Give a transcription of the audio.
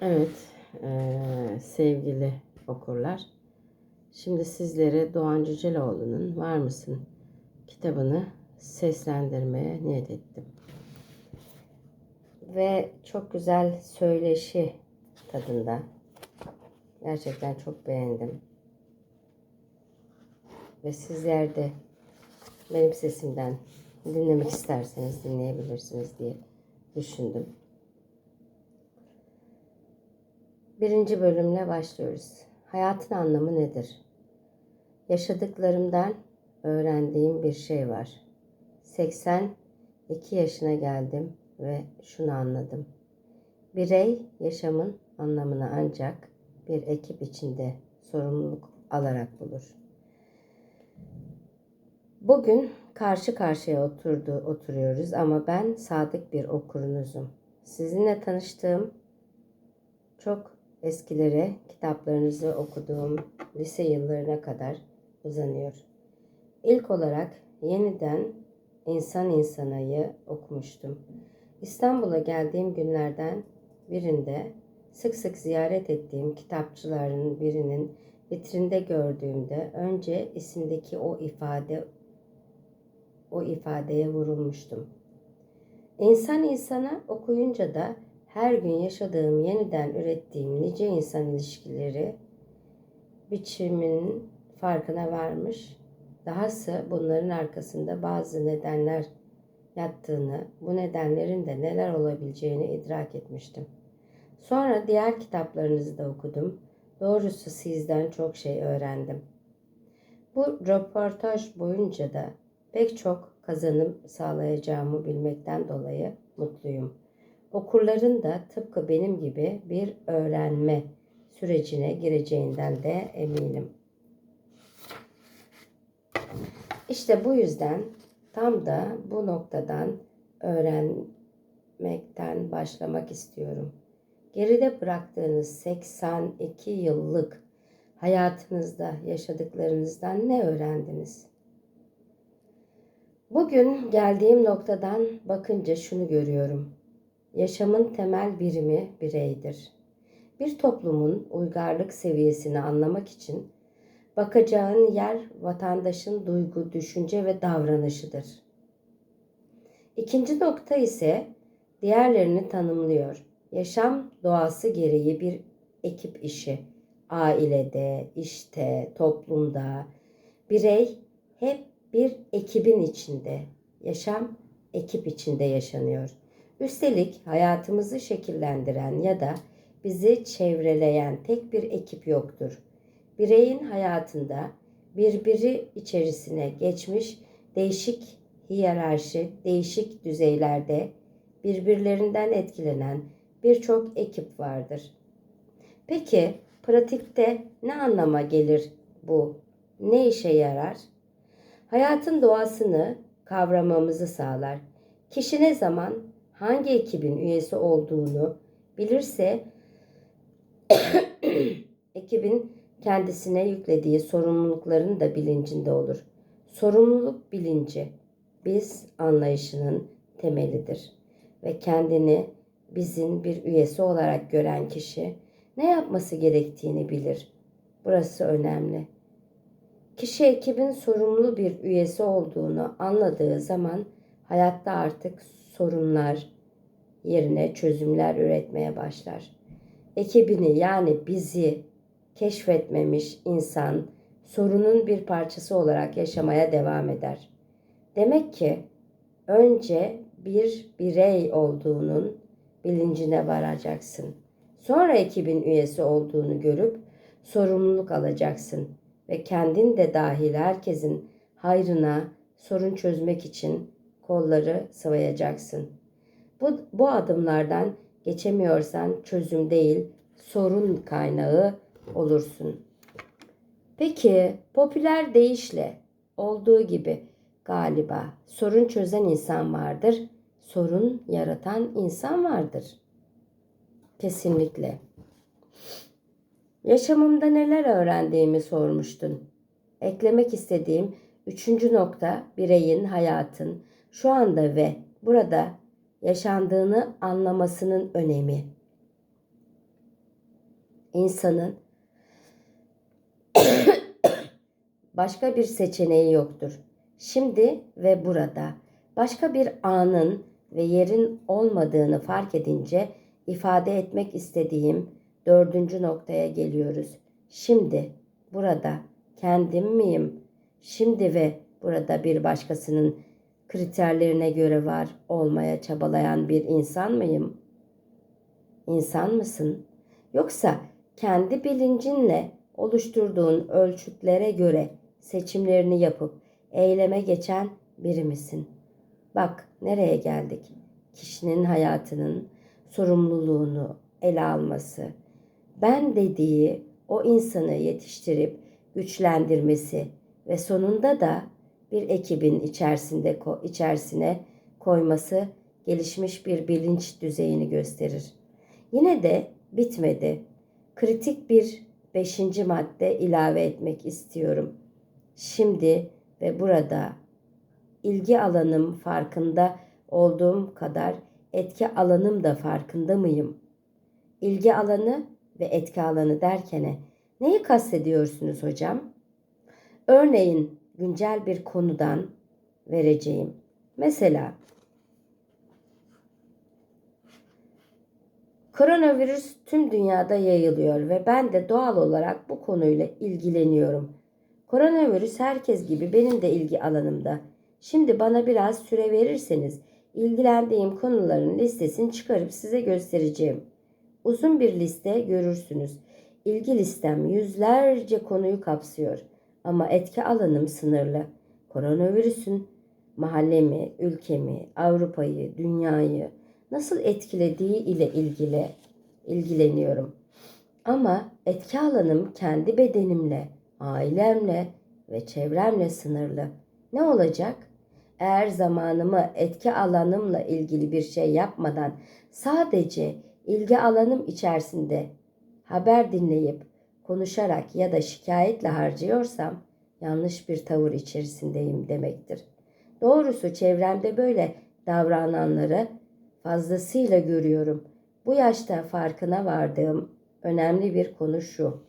Evet, eee, sevgili okurlar. Şimdi sizlere Doğan Cüceloğlu'nun Var mısın kitabını seslendirmeye niyet ettim. Ve çok güzel söyleşi tadında. Gerçekten çok beğendim. Ve sizler de benim sesimden dinlemek isterseniz dinleyebilirsiniz diye düşündüm. Birinci bölümle başlıyoruz. Hayatın anlamı nedir? Yaşadıklarımdan öğrendiğim bir şey var. 82 yaşına geldim ve şunu anladım. Birey yaşamın anlamını ancak bir ekip içinde sorumluluk alarak bulur. Bugün karşı karşıya oturdu, oturuyoruz ama ben sadık bir okurunuzum. Sizinle tanıştığım çok eskilere kitaplarınızı okuduğum lise yıllarına kadar uzanıyor. İlk olarak yeniden İnsan İnsana'yı okumuştum. İstanbul'a geldiğim günlerden birinde sık sık ziyaret ettiğim kitapçıların birinin vitrinde gördüğümde önce isimdeki o ifade o ifadeye vurulmuştum. İnsan insana okuyunca da her gün yaşadığım, yeniden ürettiğim nice insan ilişkileri biçiminin farkına varmış. Dahası bunların arkasında bazı nedenler yattığını, bu nedenlerin de neler olabileceğini idrak etmiştim. Sonra diğer kitaplarınızı da okudum. Doğrusu sizden çok şey öğrendim. Bu röportaj boyunca da pek çok kazanım sağlayacağımı bilmekten dolayı mutluyum. Okurların da tıpkı benim gibi bir öğrenme sürecine gireceğinden de eminim. İşte bu yüzden tam da bu noktadan öğrenmekten başlamak istiyorum. Geride bıraktığınız 82 yıllık hayatınızda yaşadıklarınızdan ne öğrendiniz? Bugün geldiğim noktadan bakınca şunu görüyorum. Yaşamın temel birimi bireydir. Bir toplumun uygarlık seviyesini anlamak için bakacağın yer vatandaşın duygu, düşünce ve davranışıdır. İkinci nokta ise diğerlerini tanımlıyor. Yaşam doğası gereği bir ekip işi. Ailede, işte, toplumda birey hep bir ekibin içinde. Yaşam ekip içinde yaşanıyor. Üstelik hayatımızı şekillendiren ya da bizi çevreleyen tek bir ekip yoktur. Bireyin hayatında birbiri içerisine geçmiş değişik hiyerarşi, değişik düzeylerde birbirlerinden etkilenen birçok ekip vardır. Peki pratikte ne anlama gelir bu? Ne işe yarar? Hayatın doğasını kavramamızı sağlar. Kişi ne zaman hangi ekibin üyesi olduğunu bilirse ekibin kendisine yüklediği sorumlulukların da bilincinde olur. Sorumluluk bilinci biz anlayışının temelidir ve kendini bizim bir üyesi olarak gören kişi ne yapması gerektiğini bilir. Burası önemli. Kişi ekibin sorumlu bir üyesi olduğunu anladığı zaman hayatta artık sorunlar yerine çözümler üretmeye başlar. Ekibini yani bizi keşfetmemiş insan sorunun bir parçası olarak yaşamaya devam eder. Demek ki önce bir birey olduğunun bilincine varacaksın. Sonra ekibin üyesi olduğunu görüp sorumluluk alacaksın ve kendin de dahil herkesin hayrına sorun çözmek için kolları sıvayacaksın. Bu, bu adımlardan geçemiyorsan çözüm değil, sorun kaynağı olursun. Peki popüler deyişle olduğu gibi galiba sorun çözen insan vardır, sorun yaratan insan vardır. Kesinlikle. Yaşamımda neler öğrendiğimi sormuştun. Eklemek istediğim üçüncü nokta bireyin hayatın şu anda ve burada yaşandığını anlamasının önemi. insanın başka bir seçeneği yoktur. Şimdi ve burada başka bir anın ve yerin olmadığını fark edince ifade etmek istediğim dördüncü noktaya geliyoruz. Şimdi, burada kendim miyim? Şimdi ve burada bir başkasının kriterlerine göre var olmaya çabalayan bir insan mıyım? İnsan mısın? Yoksa kendi bilincinle oluşturduğun ölçütlere göre seçimlerini yapıp eyleme geçen biri misin? Bak nereye geldik? Kişinin hayatının sorumluluğunu ele alması, ben dediği o insanı yetiştirip güçlendirmesi ve sonunda da bir ekibin içerisinde içerisine koyması gelişmiş bir bilinç düzeyini gösterir. Yine de bitmedi. Kritik bir beşinci madde ilave etmek istiyorum. Şimdi ve burada ilgi alanım farkında olduğum kadar etki alanım da farkında mıyım? İlgi alanı ve etki alanı derkene neyi kastediyorsunuz hocam? Örneğin güncel bir konudan vereceğim. Mesela Koronavirüs tüm dünyada yayılıyor ve ben de doğal olarak bu konuyla ilgileniyorum. Koronavirüs herkes gibi benim de ilgi alanımda. Şimdi bana biraz süre verirseniz ilgilendiğim konuların listesini çıkarıp size göstereceğim. Uzun bir liste görürsünüz. İlgi listem yüzlerce konuyu kapsıyor ama etki alanım sınırlı. Koronavirüsün mahallemi, ülkemi, Avrupa'yı, dünyayı nasıl etkilediği ile ilgili ilgileniyorum. Ama etki alanım kendi bedenimle, ailemle ve çevremle sınırlı. Ne olacak? Eğer zamanımı etki alanımla ilgili bir şey yapmadan sadece ilgi alanım içerisinde haber dinleyip konuşarak ya da şikayetle harcıyorsam yanlış bir tavır içerisindeyim demektir. Doğrusu çevremde böyle davrananları fazlasıyla görüyorum. Bu yaşta farkına vardığım önemli bir konu şu.